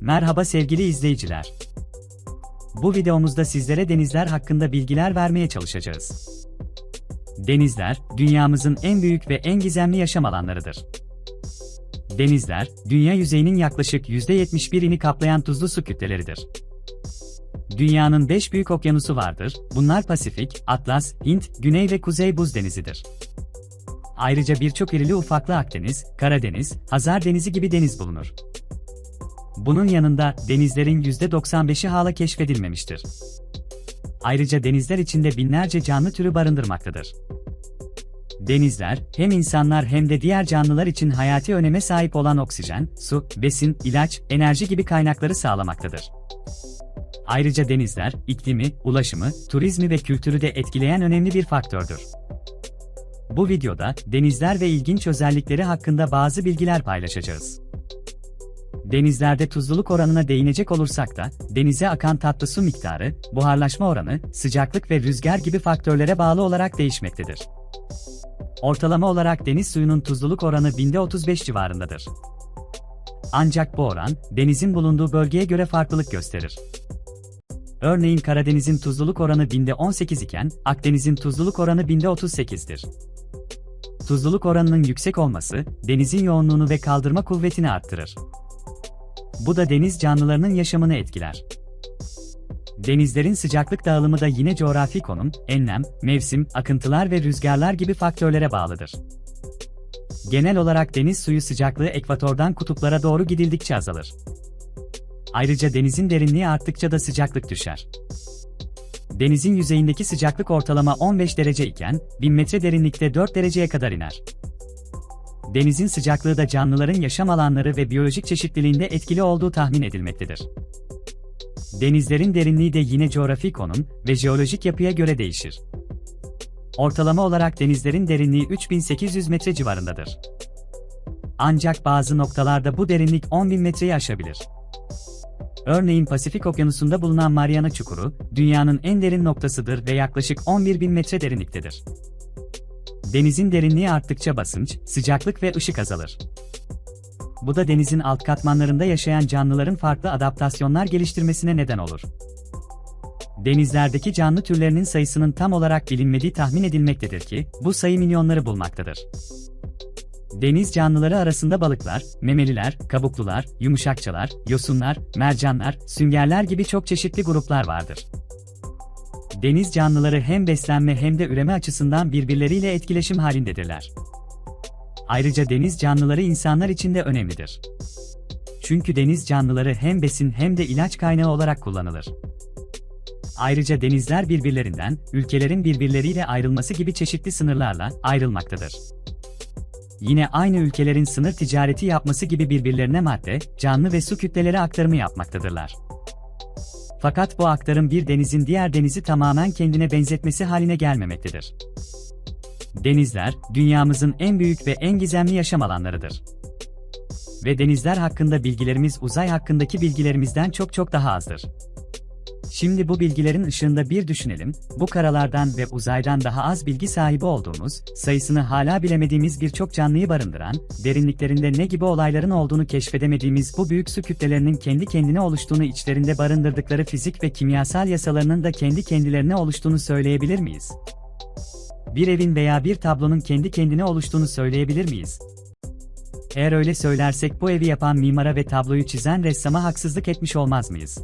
Merhaba sevgili izleyiciler. Bu videomuzda sizlere denizler hakkında bilgiler vermeye çalışacağız. Denizler, dünyamızın en büyük ve en gizemli yaşam alanlarıdır. Denizler, dünya yüzeyinin yaklaşık %71'ini kaplayan tuzlu su kütleleridir. Dünyanın 5 büyük okyanusu vardır. Bunlar Pasifik, Atlas, Hint, Güney ve Kuzey Buz Denizidir. Ayrıca birçok irili ufaklı Akdeniz, Karadeniz, Hazar Denizi gibi deniz bulunur. Bunun yanında denizlerin %95'i hala keşfedilmemiştir. Ayrıca denizler içinde binlerce canlı türü barındırmaktadır. Denizler, hem insanlar hem de diğer canlılar için hayati öneme sahip olan oksijen, su, besin, ilaç, enerji gibi kaynakları sağlamaktadır. Ayrıca denizler, iklimi, ulaşımı, turizmi ve kültürü de etkileyen önemli bir faktördür. Bu videoda denizler ve ilginç özellikleri hakkında bazı bilgiler paylaşacağız. Denizlerde tuzluluk oranına değinecek olursak da, denize akan tatlı su miktarı, buharlaşma oranı, sıcaklık ve rüzgar gibi faktörlere bağlı olarak değişmektedir. Ortalama olarak deniz suyunun tuzluluk oranı binde 35 civarındadır. Ancak bu oran, denizin bulunduğu bölgeye göre farklılık gösterir. Örneğin Karadeniz'in tuzluluk oranı binde 18 iken, Akdeniz'in tuzluluk oranı binde 38'dir. Tuzluluk oranının yüksek olması, denizin yoğunluğunu ve kaldırma kuvvetini arttırır. Bu da deniz canlılarının yaşamını etkiler. Denizlerin sıcaklık dağılımı da yine coğrafi konum, enlem, mevsim, akıntılar ve rüzgarlar gibi faktörlere bağlıdır. Genel olarak deniz suyu sıcaklığı ekvatordan kutuplara doğru gidildikçe azalır. Ayrıca denizin derinliği arttıkça da sıcaklık düşer. Denizin yüzeyindeki sıcaklık ortalama 15 derece iken, 1000 metre derinlikte 4 dereceye kadar iner. Denizin sıcaklığı da canlıların yaşam alanları ve biyolojik çeşitliliğinde etkili olduğu tahmin edilmektedir. Denizlerin derinliği de yine coğrafi konum ve jeolojik yapıya göre değişir. Ortalama olarak denizlerin derinliği 3800 metre civarındadır. Ancak bazı noktalarda bu derinlik 10.000 metreyi aşabilir. Örneğin Pasifik Okyanusu'nda bulunan Mariana Çukuru, dünyanın en derin noktasıdır ve yaklaşık 11.000 metre derinliktedir. Denizin derinliği arttıkça basınç, sıcaklık ve ışık azalır. Bu da denizin alt katmanlarında yaşayan canlıların farklı adaptasyonlar geliştirmesine neden olur. Denizlerdeki canlı türlerinin sayısının tam olarak bilinmediği tahmin edilmektedir ki, bu sayı milyonları bulmaktadır. Deniz canlıları arasında balıklar, memeliler, kabuklular, yumuşakçalar, yosunlar, mercanlar, süngerler gibi çok çeşitli gruplar vardır. Deniz canlıları hem beslenme hem de üreme açısından birbirleriyle etkileşim halindedirler. Ayrıca deniz canlıları insanlar için de önemlidir. Çünkü deniz canlıları hem besin hem de ilaç kaynağı olarak kullanılır. Ayrıca denizler birbirlerinden, ülkelerin birbirleriyle ayrılması gibi çeşitli sınırlarla ayrılmaktadır. Yine aynı ülkelerin sınır ticareti yapması gibi birbirlerine madde, canlı ve su kütleleri aktarımı yapmaktadırlar. Fakat bu aktarım bir denizin diğer denizi tamamen kendine benzetmesi haline gelmemektedir. Denizler, dünyamızın en büyük ve en gizemli yaşam alanlarıdır. Ve denizler hakkında bilgilerimiz uzay hakkındaki bilgilerimizden çok çok daha azdır. Şimdi bu bilgilerin ışığında bir düşünelim, bu karalardan ve uzaydan daha az bilgi sahibi olduğumuz, sayısını hala bilemediğimiz birçok canlıyı barındıran, derinliklerinde ne gibi olayların olduğunu keşfedemediğimiz bu büyük su kütlelerinin kendi kendine oluştuğunu içlerinde barındırdıkları fizik ve kimyasal yasalarının da kendi kendilerine oluştuğunu söyleyebilir miyiz? Bir evin veya bir tablonun kendi kendine oluştuğunu söyleyebilir miyiz? Eğer öyle söylersek bu evi yapan mimara ve tabloyu çizen ressama haksızlık etmiş olmaz mıyız?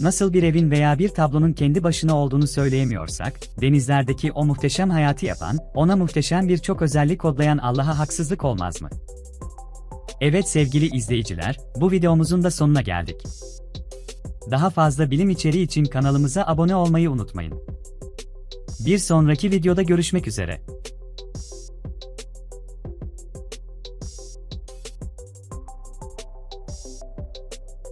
Nasıl bir evin veya bir tablonun kendi başına olduğunu söyleyemiyorsak, denizlerdeki o muhteşem hayatı yapan, ona muhteşem birçok özellik kodlayan Allah'a haksızlık olmaz mı? Evet sevgili izleyiciler, bu videomuzun da sonuna geldik. Daha fazla bilim içeriği için kanalımıza abone olmayı unutmayın. Bir sonraki videoda görüşmek üzere.